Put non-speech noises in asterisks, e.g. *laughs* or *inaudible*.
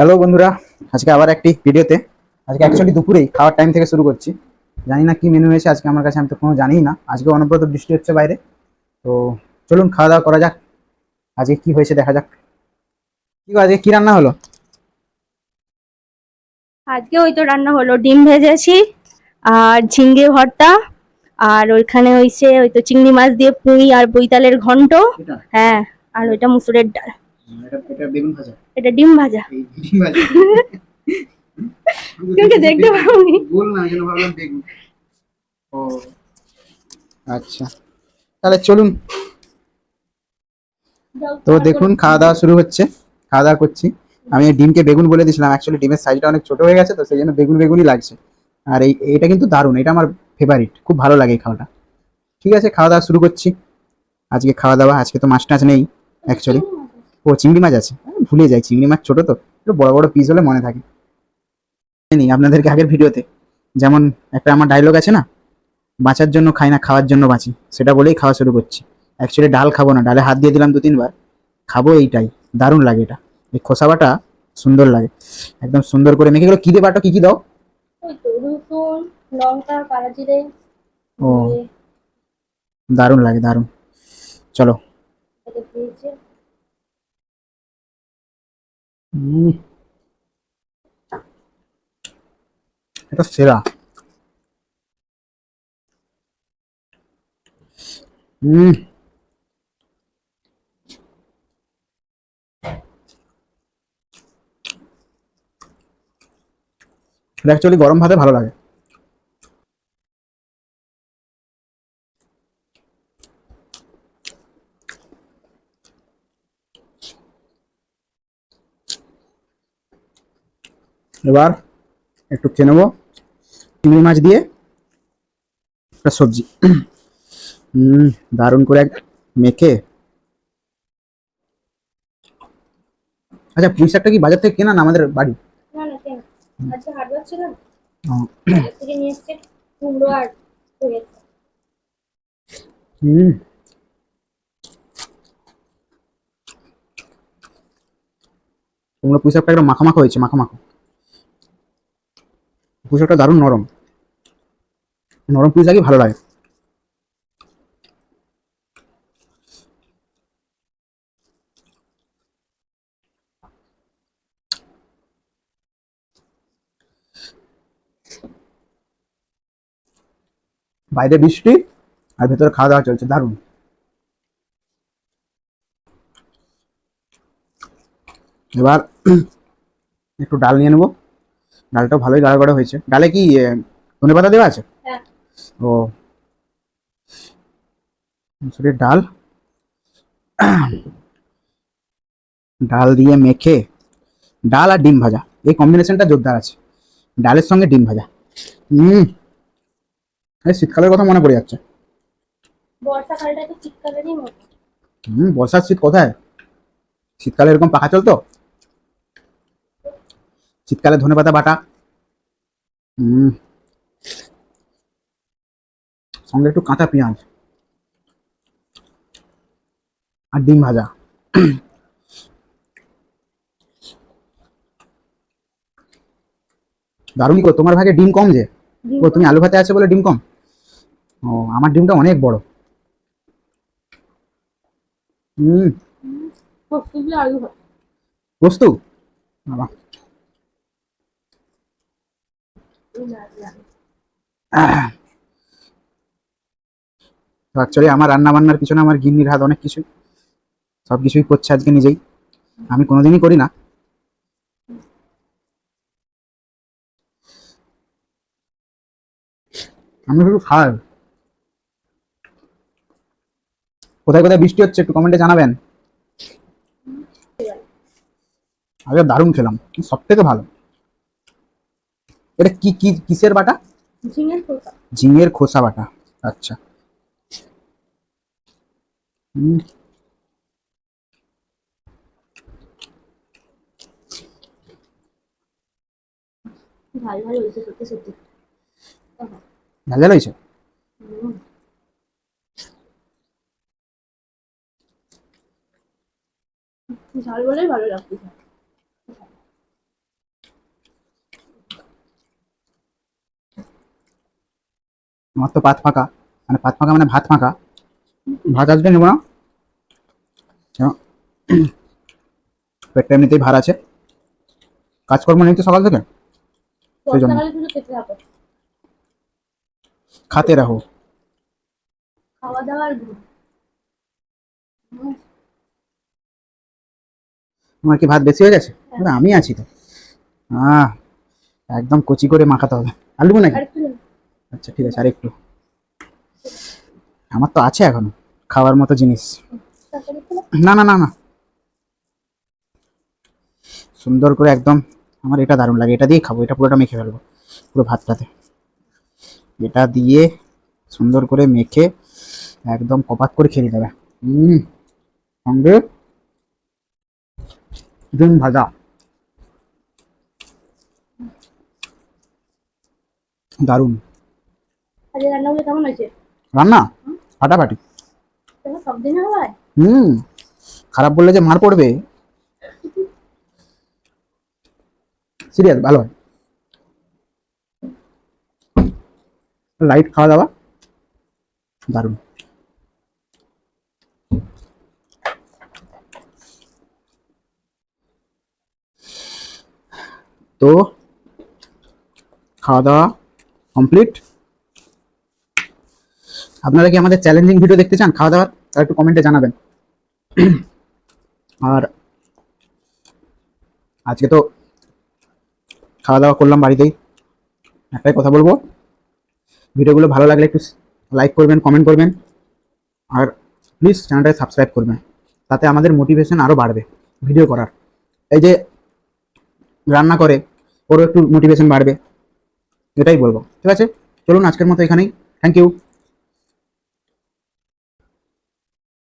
Hello বন্ধুরা। আজকে আবার একটি ভিডিওতে। আজকে অ্যাকচুয়ালি দুপুরেই খাওয়ার টাইম থেকে শুরু করছি। জানি না কি মেনু হয়েছে আজকে আমার কাছে আমি তো কোনো জানিই না। আজকে অনবরত বৃষ্টি হচ্ছে বাইরে। তো চলুন খাওয়া দাওয়া করা যাক। আজকে কি হয়েছে দেখা যাক। কি আজকে কি রান্না হলো? আজকে ওই তো রান্না হলো ডিম ভেজেছি আর ঝিঙ্গে ভর্তা আর ওইখানে হইছে ওই তো চিংড়ি মাছ দিয়ে পুঁই আর বৈতালের ঘন্ট। হ্যাঁ আর ওইটা মুসুরের ডাল। এটা এটা বেগুন ভাজা। এটা ডিম ভাজা। এই ডিম ভাজা। *laughs* কেউকে দেখতে পাবনি বল না যেন ভাবলাম বেগুন। ও আচ্ছা। তাহলে চলুন। তো দেখুন খাওয়া দাওয়া শুরু হচ্ছে। খাওয়া দাওয়া করছি। আমি ডিমকে বেগুন বলে দিয়েছিলাম। অ্যাকচুয়ালি ডিমের সাইজটা অনেক ছোট হয়ে গেছে তো সেই জন্য বেগুন বেগুনই লাগছে। আর এই এটা কিন্তু দারুণ। এটা আমার ফেভারিট খুব ভালো লাগে এই খাওয়াটা। ঠিক আছে খাওয়া দাওয়া শুরু করছি। আজকে খাওয়া দাওয়া আজকে তো মাছ টাছ নেই অ্যাকচুয়ালি ও চিংড়ি মাছ আছে। ভুলে যাই চিংড়ি মাছ ছোট তো একটু বড় বড় পিস হলে মনে থাকে। জানি আপনাদেরকে আগের ভিডিওতে যেমন একটা আমার ডায়লগ আছে না বাঁচার জন্য খাই না খাওয়ার জন্য বাঁচি সেটা বলেই খাওয়া শুরু করছি। অ্যাকচুয়ালি ডাল খাব না ডালে হাত দিয়ে দিলাম দু তিনবার খাব এইটাই দারুণ লাগে এটা। এই খোসাবাটা সুন্দর লাগে একদম সুন্দর করে মেখে গেলো। কি দিয়ে বাটো কি কি দাও? ওই লঙ্কা কালা জিরে ও দারুণ লাগে দারুণ। চলো এটা সেরা। হুম এটা অ্যাকচুয়ালি গরম ভাতে ভালো লাগে। এবার একটু খেয়ে নেব। চিংড়ি মাছ দিয়ে একটা সবজি। হুম দারুণ করে এক মেখে। আচ্ছা পুঁই শাকটা কি বাজার থেকে কেনা না আমাদের বাড়ি। হুম। তোমরা পুঁই শাকটা একদম মাখা মাখা হয়েছে মাখা মাখা শাকটা দারুণ নরম। নরম পুঁই শাকই ভালো লাগে। বাইরে বৃষ্টি আর ভেতরে খাওয়া দাওয়া চলছে, দারুণ। এবার একটু ডাল নিয়ে নেব। ডালটাও ভালোই গাঢ় গাঢ় হয়েছে। ডালে কি ধনে পাতা দেওয়া আছে? হ্যাঁ। ও। মুসুরির ডাল। ডাল দিয়ে মেখে ডাল আর ডিম ভাজা। এই কম্বিনেশনটা জোরদার আছে। ডালের সঙ্গে ডিম ভাজা। হুম শীতকালের কথা মনে পড়ে যাচ্ছে। বর্ষাকালটা তো শীতকালেরই মতো। হুম বর্ষার শীত কোথায়? শীতকালে এরকম পাখা চলতো? শীতকালে ধনে পাতা বাটা। সঙ্গে একটু কাঁচা পেঁয়াজ আর ডিম ভাজা। দারুণই কো তোমার ভাগে ডিম কম যে? ও তুমি আলু ভাতে আছে বলে ডিম কম? ও আমার ডিমটা অনেক বড়। হুম পোস্ত দিয়ে আলু ভাত বস্তু বাবা অ্যাকচুয়ালি আমার রান্না বান্নার পিছনে আমার গিন্নির হাত অনেক কিছু সব কিছুই করছে আজকে নিজেই। আমি কোনোদিনই করি না। আমি শুধু খাই কোথায় কোথায় বৃষ্টি হচ্ছে একটু কমেন্টে জানাবেন? আগে দারুণ খেলাম। সব থেকে ভালো। এটা কি কি কিসের বাটা? ঝিঙের খোসা। ঝিঙের খোসা বাটা আচ্ছা। হুম, ঝাল ঝাল হয়েছে সত্যি সত্যি। ঝাল ঝাল হয়েছে? ঝাল বলেই ভালো লাগছে। আমার তো পাত ফাঁকা। মানে পাত ফাঁকা মানে ভাত ফাঁকা। ভাত আজকে নেব না? *clears throat* পেটটা এমনিতেই ভার আছে। কাজকর্ম নেই তো সকাল থেকে? সেই জন্য। খেতে রাখো। খাওয়া দাওয়ার তোমার কি ভাত বেশি হয়ে গেছে? আমি আছি তো। আহ একদম কচি করে মাখাতে হবে। আলু নাকি। আচ্ছা ঠিক আছে আর একটু আমার তো আছে এখনও, খাওয়ার মতো জিনিস। না না না না। সুন্দর করে একদম, আমার এটা দারুণ লাগে, এটা দিয়ে খাব, এটা পুরোটা মেখে ফেলব, পুরো ভাতটাতে। এটা দিয়ে সুন্দর করে মেখে একদম কপাত করে খেয়ে দেবে হুম সঙ্গে ডিম ভাজা। দারুণ। আজকে রান্নাগুলো কেমন হয়েছে? রান্না? ফাটাফাটি। কেন সব দিনে হয় হুম খারাপ বললে যে মার পড়বে। সিরিয়াস ভালো হয়। লাইট খাওয়া দাওয়া। দারুণ। তো খাওয়া দাওয়া কমপ্লিট। আপনারা কি আমাদের চ্যালেঞ্জিং ভিডিও দেখতে চান? খাওয়া দাওয়ার? তাহলে একটু কমেন্টে জানাবেন। *clears throat* আর আজকে তো খাওয়া দাওয়া করলাম বাড়িতেই। একটাই কথা বলব। ভিডিওগুলো ভালো লাগলে একটু লাইক করবেন কমেন্ট করবেন। আর প্লিজ চ্যানেলটাকে সাবস্ক্রাইব করবেন। তাতে আমাদের মোটিভেশন আরও বাড়বে ভিডিও করার। এই যে রান্না করে, ওরও একটু মোটিভেশন বাড়বে। এটাই বলব। ঠিক আছে? চলুন আজকের মতো এখানেই। Thank you